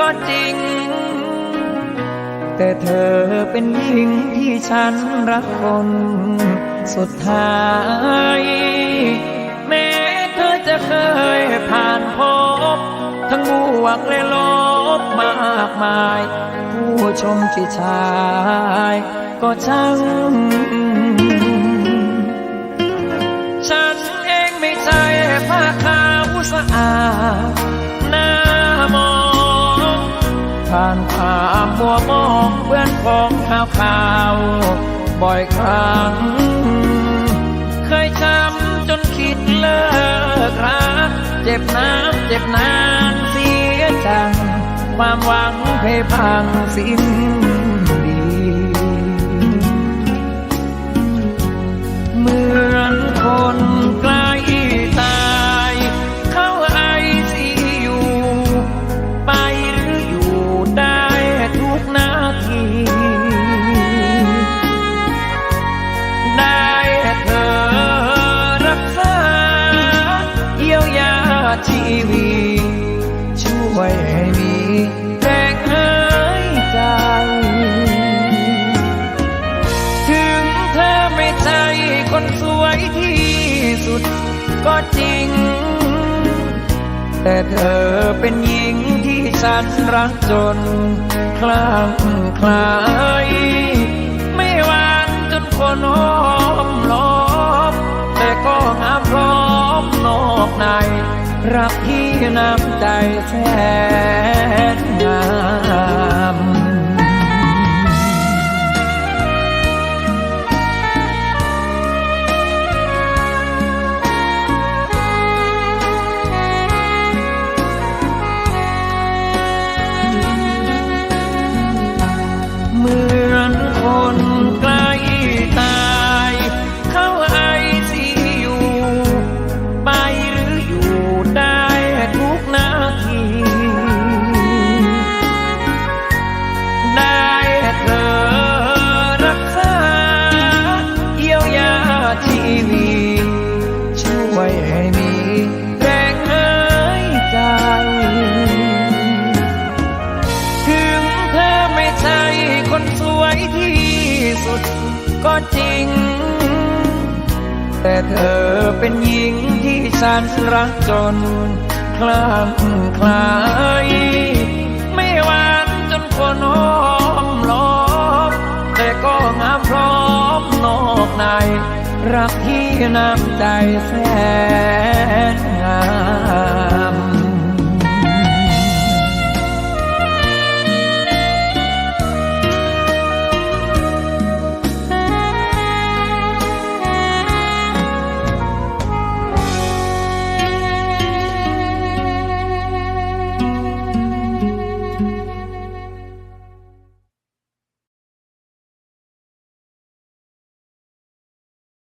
ก็จริง แต่เธอเป็นหญิงที่ฉันรักคน สุดท้าย แม้เธอจะเคยผ่านพบ ทั้งบวกและลบมากมาย ผู้ชมที่ชาย ก็ช่าง ผ่านความมัวมองเพื่อนของข่าวข่าว บ่อยครั้ง เคยช้ำจนคิดเลิกรักเจ็บน้ำเจ็บนานเสียจัง ความหวังเพพังสิ้น วิตช่วยให้มีแรงหายใจ ถึงเธอไม่ใช่คนสวยที่สุดก็จริง แต่เธอเป็นหญิงที่ฉันรักจน คลั่งคลายไม่หวานจนคนหอมล้อม แต่ก็งาพร้อมนอกใน รักที่น้ำใจแท้ วยาชีวิตช่วยให้มีแรงหายใจ ถึงเธอไม่ใช่คนสวยที่สุดก็จริง แต่เธอเป็นหญิงที่ฉันรักจนคลั่งคลาย รักที่น้ำใจแสนงาม